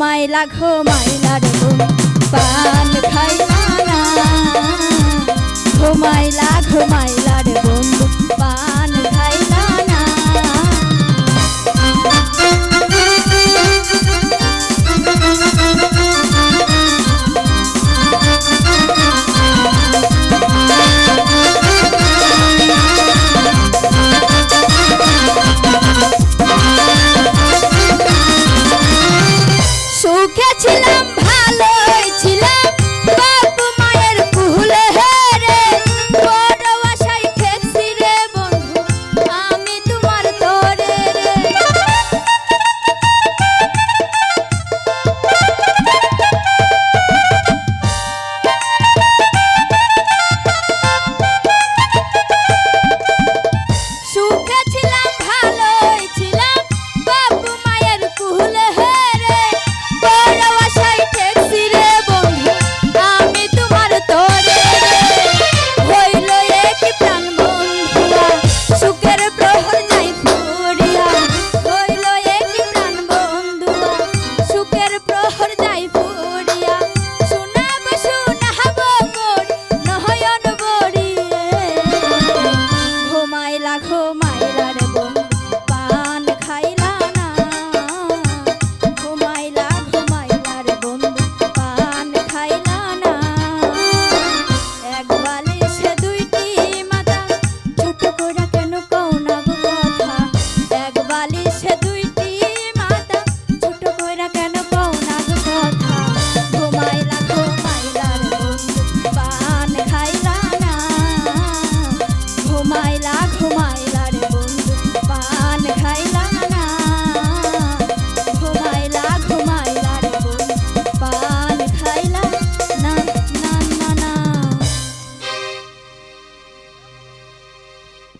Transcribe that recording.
মাইলা ঘো মাইলা রকম পান খাইলা সুখে ছিলাম Lars Kummer.